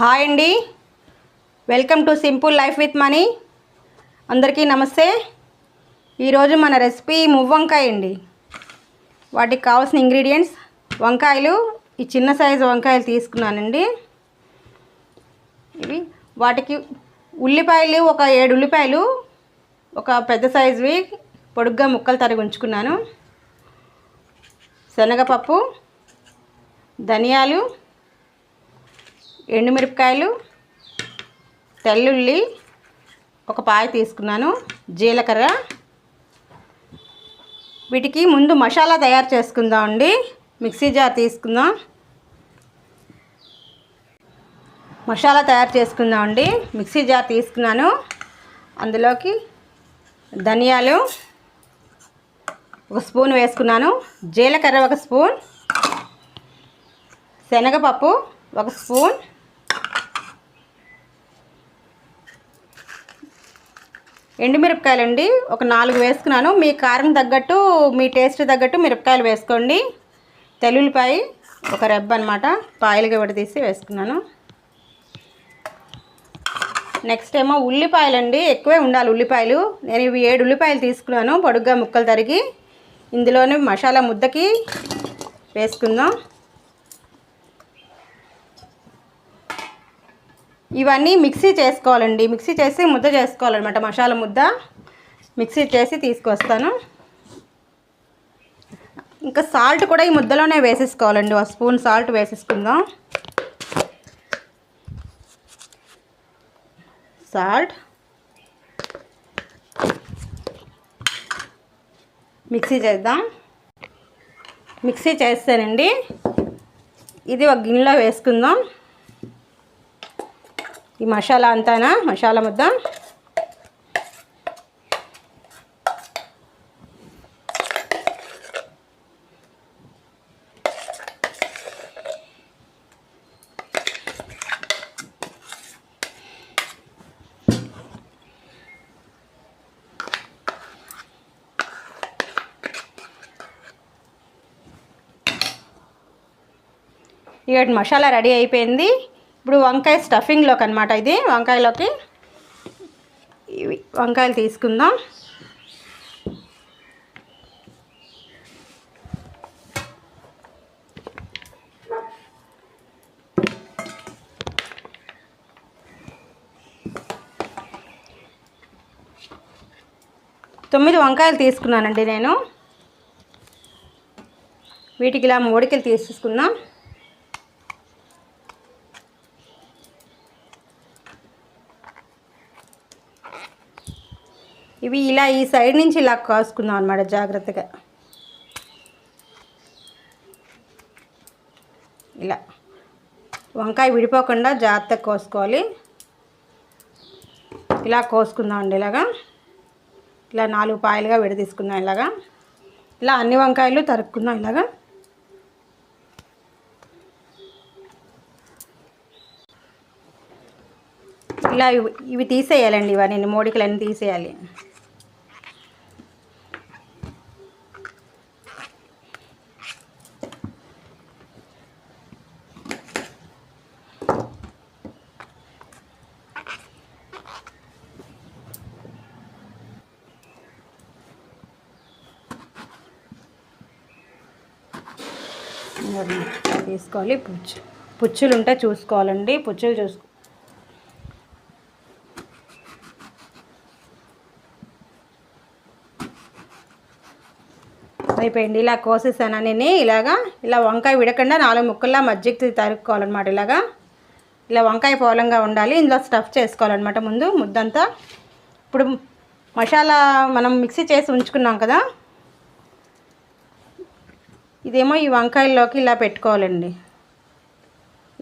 Hi అండి. Welcome to simple life with money. అందరికీ నమస్తే. ఈరోజు మన రెసిపీ మువ్వంకాయ అండి. వాటికి కావాల్సిన ఇంగ్రీడియంట్స్ వంకాయలు ఈ చిన్న సైజు వంకాయలు తీసుకున్నానండి. ఇవి వాటికి ఉల్లిపాయలు ఒక ఏడు ఉల్లిపాయలు ఒక పెద్ద సైజువి పొడుగ్గా ముక్కలు తరిగి ఉంచుకున్నాను. శనగపప్పు ధనియాలు ఎండుమిరపకాయలు తెల్లుల్లి ఒక పాయ తీసుకున్నాను జీలకర్ర. వీటికి ముందు మసాలా తయారు చేసుకుందాం అండి. మిక్సీ జార్ తీసుకుందాం. మసాలా తయారు చేసుకుందాం అండి. మిక్సీ జార్ తీసుకున్నాను. అందులోకి ధనియాలు ఒక స్పూన్ వేసుకున్నాను. జీలకర్ర ఒక స్పూన్. శనగపప్పు ఒక స్పూన్. ఎండుమిరపకాయలు అండి ఒక నాలుగు వేసుకున్నాను. మీ కారం తగ్గట్టు మీ టేస్ట్ తగ్గట్టు మిరపకాయలు వేసుకోండి. తెల్లుల్లిపాయ ఒక రెబ్బ అనమాట పాయలుగా విడదీసి వేసుకున్నాను. నెక్స్ట్ ఏమో ఉల్లిపాయలు అండి ఎక్కువే ఉండాలి ఉల్లిపాయలు. నేను ఇవి ఏడు ఉల్లిపాయలు తీసుకున్నాను. పొడుగ్గా ముక్కలు తరిగి ఇందులోనే మసాలా ముద్దకి వేసుకుందాం. ఇవన్నీ మిక్సీ చేసుకోవాలండి. మిక్సీ చేసి ముద్ద చేసుకోవాలన్నమాట. మసాలా ముద్ద మిక్సీ చేసి తీసుకొస్తాను. ఇంకా సాల్ట్ కూడా ఈ ముద్దలోనే వేసేసుకోవాలండి. ఒక స్పూన్ సాల్ట్ వేసేసుకుందాం. సాల్ట్ మిక్సీ చేద్దాం. మిక్సీ చేస్తానండి. ఇది ఒక గిన్నెలో వేసుకుందాం. ఈ మసాలా అంతానా? మసాలా ముద్ద? ఇక మసాలా రెడీ అయిపోయింది. ఇప్పుడు వంకాయ స్టఫింగ్లోకి అనమాట ఇది. వంకాయలోకి ఇవి వంకాయలు తీసుకుందాం. తొమ్మిది వంకాయలు తీసుకున్నానండి నేను. వీటికి ఇలా మూడికలు తీసుకుందాం ఇవి ఇలా ఈ సైడ్ నుంచి ఇలా కాసుకుందాం అనమాట జాగ్రత్తగా. ఇలా. వంకాయ విడిపోకుండా జాగ్రత్తగా కోసుకోవాలి. ఇలా కోసుకుందాం అండి ఇలాగా. ఇలా నాలుగు పాయలుగా విడదీసుకుందాం ఇలాగా. ఇలా అన్ని వంకాయలు తరుక్కుందాం ఇలాగా. ఇలా ఇవి ఇవి తీసేయాలండి ఇవన్నీ మోడికలన్నీ తీసేయాలి. తీసుకోవాలి పుచ్చు పుచ్చులు ఉంటే చూసుకోవాలండి. పుచ్చులు చూసుకో అయిపోయింది. ఇలా కోసేసాను నేను ఇలాగా ఇలా వంకాయ విడకుండా నాలుగు ముక్కల్లా మజ్జిగ తరుక్కోవాలన్నమాట ఇలాగా. ఇలా వంకాయ పోలంగా ఉండాలి. ఇందులో స్టఫ్ చేసుకోవాలన్నమాట ముందు ముద్దంతా. ఇప్పుడు మసాలా మనం మిక్సీ చేసి ఉంచుకున్నాం కదా ఇదేమో ఈ వంకాయల్లోకి ఇలా పెట్టుకోవాలండి.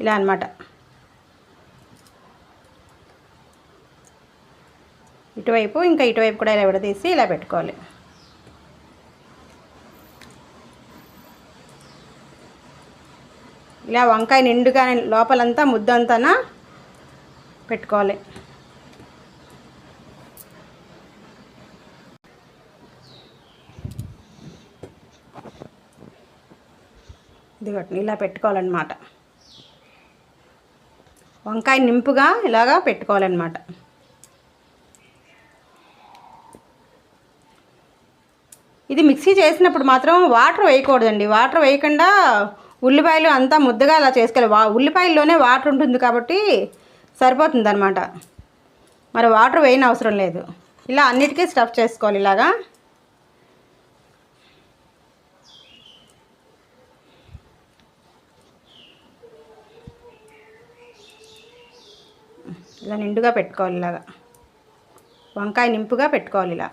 ఇలా అనమాట ఇటువైపు ఇంకా ఇటువైపు కూడా ఇలా విడదీసి ఇలా పెట్టుకోవాలి. ఇలా వంకాయ నిండుగా లోపలంతా ముద్దంతా పెట్టుకోవాలి. ఇదిగోండి ఇలా పెట్టుకోవాలన్నమాట. వంకాయ నింపుగా ఇలాగా పెట్టుకోవాలన్నమాట. ఇది మిక్సీ చేసినప్పుడు మాత్రం వాటర్ వేయకూడదండి. వాటర్ వేయకుండా ఉల్లిపాయలు అంతా ముద్దగా అలా చేసుకోవాలి. వా ఉల్లిపాయల్లోనే వాటర్ ఉంటుంది కాబట్టి సరిపోతుంది అనమాట మరి వాటర్ వేయని అవసరం లేదు. ఇలా అన్నిటికీ స్టఫ్ చేసుకోవాలి ఇలాగా. ఇలా నిండుగా పెట్టుకోవాలి ఇలాగా. వంకాయ నింపుగా పెట్టుకోవాలి ఇలా.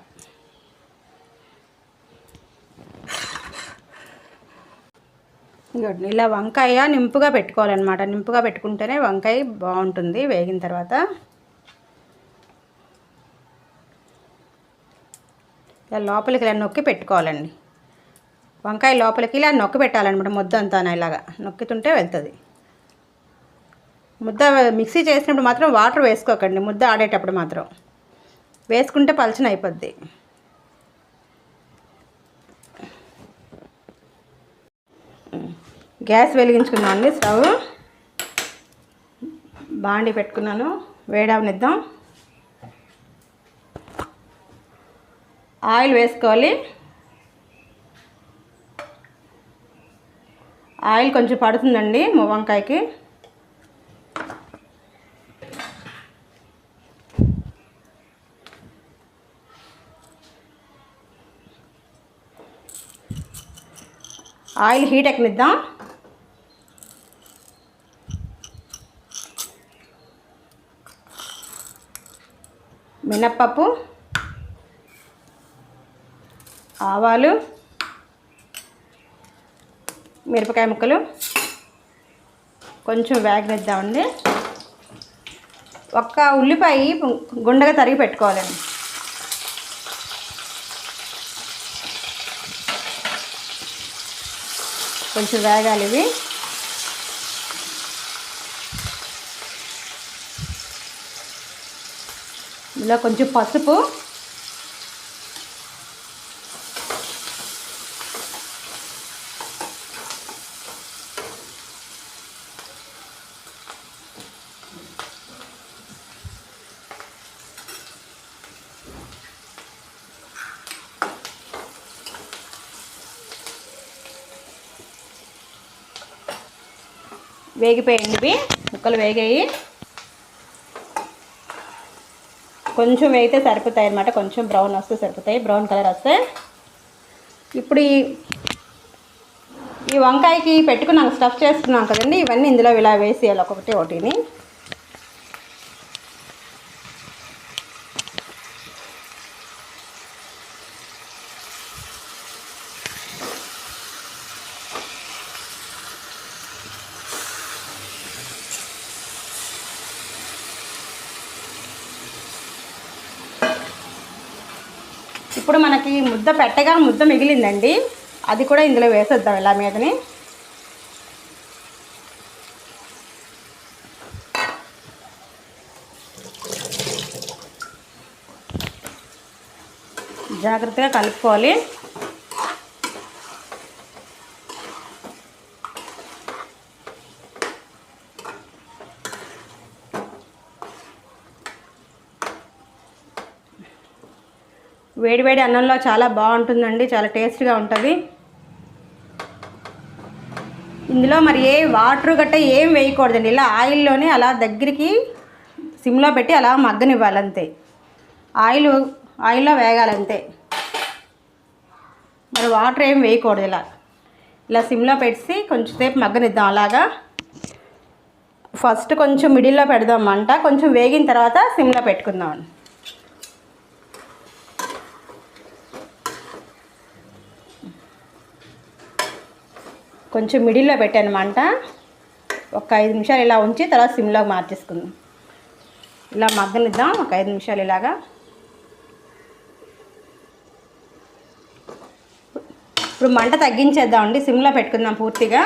ఇదిగోండి ఇలా వంకాయ నింపుగా పెట్టుకోవాలన్నమాట. నింపుగా పెట్టుకుంటేనే వంకాయ బాగుంటుంది వేగిన తర్వాత. ఇలా లోపలికి ఇలా నొక్కి పెట్టుకోవాలండి. వంకాయ లోపలికి ఇలా నొక్కి పెట్టాలన్నమాట ముద్ద అంతా ఇలాగా. నొక్కుతుంటే వెళ్తుంది. ముద్ద మిక్సీ చేసినప్పుడు మాత్రం వాటర్ వేసుకోకండి ముద్ద ఆడేటప్పుడు మాత్రం. వేసుకుంటే పలచన అయిపోద్ది. గ్యాస్ వెలిగించుకున్నాను స్టవ్. బాండి పెట్టుకున్నాను వేడవనిద్దాం. ఆయిల్ వేసుకోవాలి. ఆయిల్ కొంచెం పడుతుందండి వంకాయకి. ఆయిల్ హీట్ ఎక్కనిద్దాం. మినప్పప్పు ఆవాలు మిరపకాయ ముక్కలు కొంచెం వేగనిద్దామండి. ఒక్క ఉల్లిపాయ గుండగా తరిగి పెట్టుకోవాలండి. కొంచెం వేగాలి ఇవి. ఇలా కొంచెం పసుపు. వేగిపోయింది ఇవి ముక్కలు వేగాయి. కొంచెం వేగితే సరిపోతాయి అనమాట కొంచెం బ్రౌన్ వస్తే సరిపోతాయి. బ్రౌన్ కలర్ వస్తే. ఇప్పుడు ఈ ఈ వంకాయకి పెట్టుకున్నాం స్టఫ్ చేసుకున్నాం కదండి. ఇవన్నీ ఇందులో ఇలా వేసేయాలి. ఒక్కొక్కటి ఒకటిని. ఇప్పుడు మనకి ముద్ద పెట్టగా ముద్ద మిగిలిందండి. అది కూడా ఇందులో వేసేద్దాం ఇలా మీదని. జాగ్రత్తగా కలుపుకోవాలి. వేడివేడి అన్నంలో చాలా బాగుంటుందండి చాలా టేస్ట్గా ఉంటుంది. ఇందులో మరి ఏ వాటర్ గట్ట ఏం వేయకూడదండి ఇలా ఆయిల్లోనే అలా దగ్గరికి సిమ్లో పెట్టి అలా మగ్గనివ్వాలంతే. ఆయిల్ ఆయిల్లో వేగాలంతే. మరి వాటర్ ఏం వేయకూడదు ఇలా. ఇలా సిమ్లో పెట్టి కొంచెంసేపు మగ్గనిద్దాం అలాగా. ఫస్ట్ కొంచెం మిడిల్లో పెడదాం అంట కొంచెం వేగిన తర్వాత సిమ్లో పెట్టుకుందాం. కొంచెం మిడిల్లో పెట్టాను మంట ఒక ఐదు నిమిషాలు ఇలా ఉంచి తర్వాత సిమ్లో మార్చేసుకుందాం. ఇలా మగ్గనిద్దాం. ఒక ఐదు నిమిషాలు ఇలాగా. ఇప్పుడు మంట తగ్గించేద్దామండి. సిమ్లో పెట్టుకుందాం పూర్తిగా.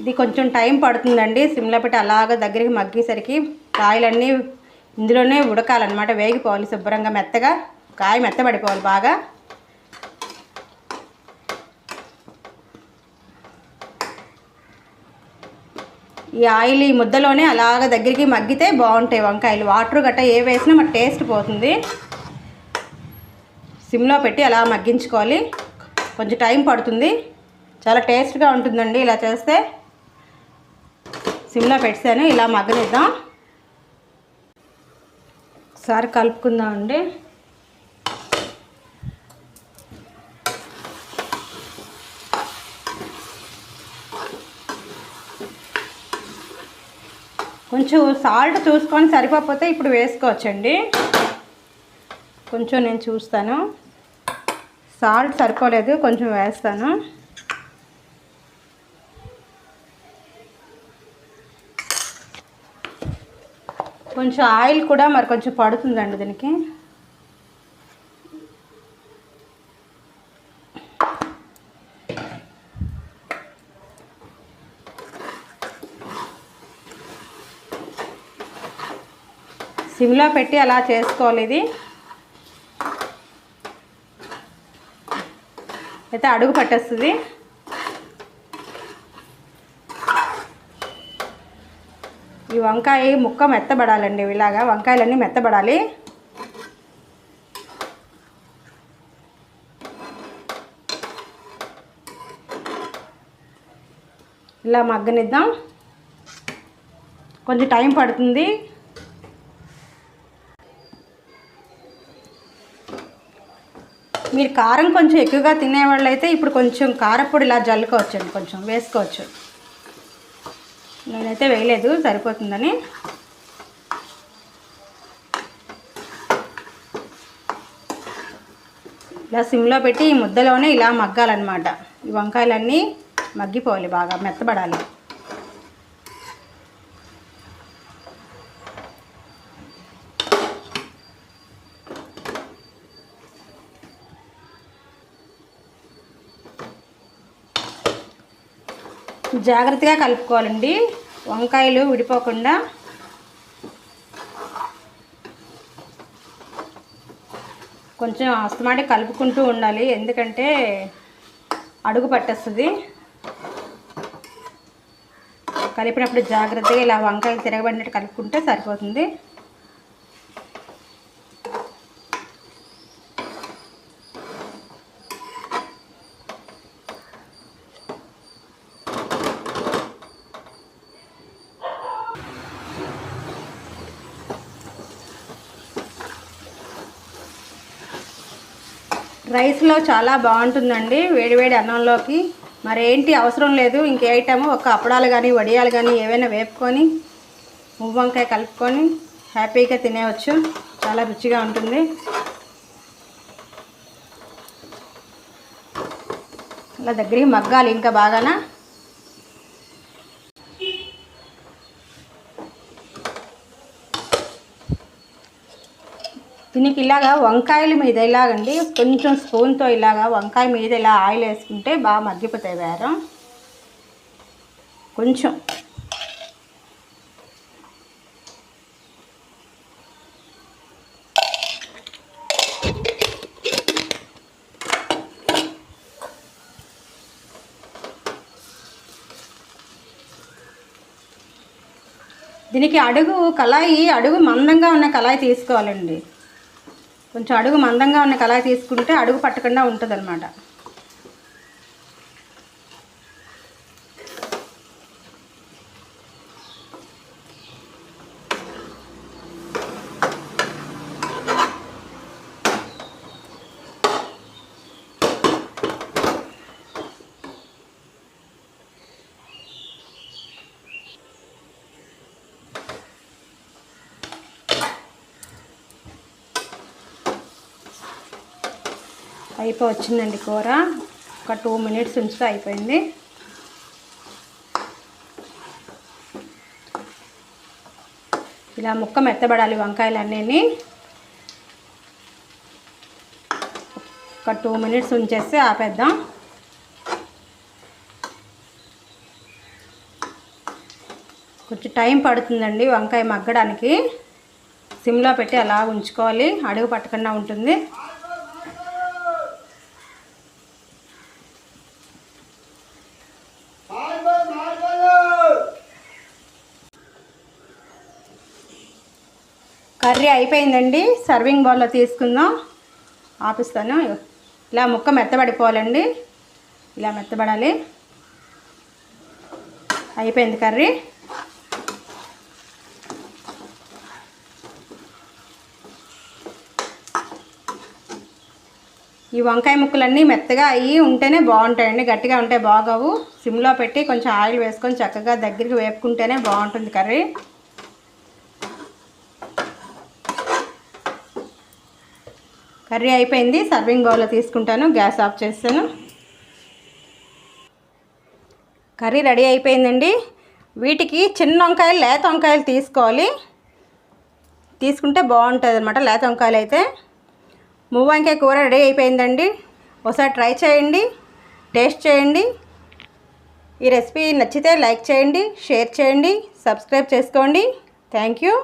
ఇది కొంచెం టైం పడుతుందండి. సిమ్లో పెట్టి అలాగ దగ్గరికి మగ్గేసరికి కాయలన్నీ ఇందులోనే ఉడకాలన్నమాట. వేగిపోవాలి శుభ్రంగా మెత్తగా. కాయ మెత్తబడిపోవాలి బాగా. ఈ ఆయిల్ ఈ ముద్దలోనే అలాగ దగ్గరికి మగ్గితే బాగుంటాయి వంకాయలు. వాటర్ గట్ట ఏ వేసినా మరి టేస్ట్ పోతుంది. సిమ్లో పెట్టి అలా మగ్గించుకోవాలి. కొంచెం టైం పడుతుంది. చాలా టేస్ట్గా ఉంటుందండి ఇలా చేస్తే. సిమ్లో పెట్టాను ఇలా మగ్గనిద్దాం. ఒకసారి కలుపుకుందామండి. కొంచెం సాల్ట్ చూసుకొని సరిపోతే ఇప్పుడు వేసుకోవచ్చండి. కొంచెం నేను చూస్తాను. సాల్ట్ సరిపోలేదు కొంచెం వేస్తాను. కొంచెం ఆయిల్ కూడా మరి కొంచెం పడుతుందండి దీనికి. సిమ్లో పెట్టి అలా చేసుకోవాలి ఇది. అయితే అడుగు పట్టేస్తుంది. ఈ వంకాయ ముక్క మెత్తబడాలండి ఇలాగా. వంకాయలన్నీ మెత్తబడాలి. ఇలా మగ్గనిద్దాం. కొంచెం టైం పడుతుంది. మీరు కారం కొంచెం ఎక్కువగా తినేవాళ్ళు అయితే ఇప్పుడు కొంచెం కారపొడి ఇలా జల్లుకోవచ్చండి కొంచెం వేసుకోవచ్చు. నేనైతే వేయలేదు సరిపోతుందని. ఇలా సిమ్లో పెట్టి ఈ ముద్దలోనే ఇలా మగ్గాలన్నమాట. ఈ వంకాయలన్నీ మగ్గిపోవాలి బాగా మెత్తబడాలి. జాగ్రత్తగా కలుపుకోవాలండి. వంకాయలు విడిపోకుండా. కొంచెం అస్తమాటి కలుపుకుంటూ ఉండాలి. ఎందుకంటే అడుగు పట్టేస్తుంది. కలిపినప్పుడు జాగ్రత్తగా ఇలా వంకాయలు తిరగబడినట్టు కలుపుకుంటే సరిపోతుంది. రైస్లో చాలా బాగుంటుందండి. వేడివేడి అన్నంలోకి. మరేంటి అవసరం లేదు. ఇంకే ఐటమ్? ఒక అప్పడాలు కానీ వడియాలు కానీ ఏవైనా వేపుకొని ఉవ్వంకాయ వంకాయ కలుపుకొని హ్యాపీగా తినేవచ్చు చాలా రుచిగా ఉంటుంది. అలా దగ్గరికి మగ్గాలి ఇంకా బాగానా? దీనికి ఇలాగా వంకాయల మీద ఇలాగండి. కొంచెం స్పూన్తో ఇలాగా వంకాయ మీద ఇలా ఆయిల్ వేసుకుంటే బాగా మగ్గిపోతాయి వేరం కొంచెం. దీనికి అడుగు కళాయి అడుగు మందంగా ఉన్న కళాయి తీసుకోవాలండి. కొంచెం అడుగు మందంగా ఉన్న కళాయి తీసుకుంటే అడుగు పట్టకుండా ఉంటుంది అనమాట అయిపో వచ్చిందండి కూర. ఒక టూ మినిట్స్ ఉంచితే అయిపోయింది. ఇలా ముక్క మెత్తబడాలి వంకాయలన్నీ ఒక టూ మినిట్స్ ఉంచేస్తే ఆపేద్దాం. కొంచెం టైం పడుతుందండి వంకాయ మగ్గడానికి. సిమ్లో పెట్టి అలా ఉంచుకోవాలి. అడుగు పట్టకుండా ఉంటుంది. కర్రీ అయిపోయిందండి. సర్వింగ్ బౌల్లో తీసుకుందాం. ఆపిస్తాను. ఇలా ముక్క మెత్తబడిపోవాలండి. ఇలా మెత్తబడాలి. అయిపోయింది కర్రీ. ఈ వంకాయ ముక్కలన్నీ మెత్తగా అయ్యి ఉంటేనే బాగుంటాయండి. గట్టిగా ఉంటే బాగోవు. సిమ్లో పెట్టి కొంచెం ఆయిల్ వేసుకొని చక్కగా దగ్గరికి వేపుకుంటేనే బాగుంటుంది కర్రీ. కర్రీ అయిపోయింది. సర్వింగ్ బౌల్లో తీసుకుంటాను. గ్యాస్ ఆఫ్ చేస్తాను. కర్రీ రెడీ అయిపోయిందండి. వీటికి చిన్న వంకాయలు లేత వంకాయలు తీసుకోవాలి. తీసుకుంటే బాగుంటుంది అనమాట లేత వంకాయలు అయితే మువ్వంకాయ కూర రెడీ అయిపోయిందండి. ఒకసారి ట్రై చేయండి. టేస్ట్ చేయండి. ఈ రెసిపీ నచ్చితే లైక్ చేయండి షేర్ చేయండి సబ్స్క్రైబ్ చేసుకోండి. Thank you.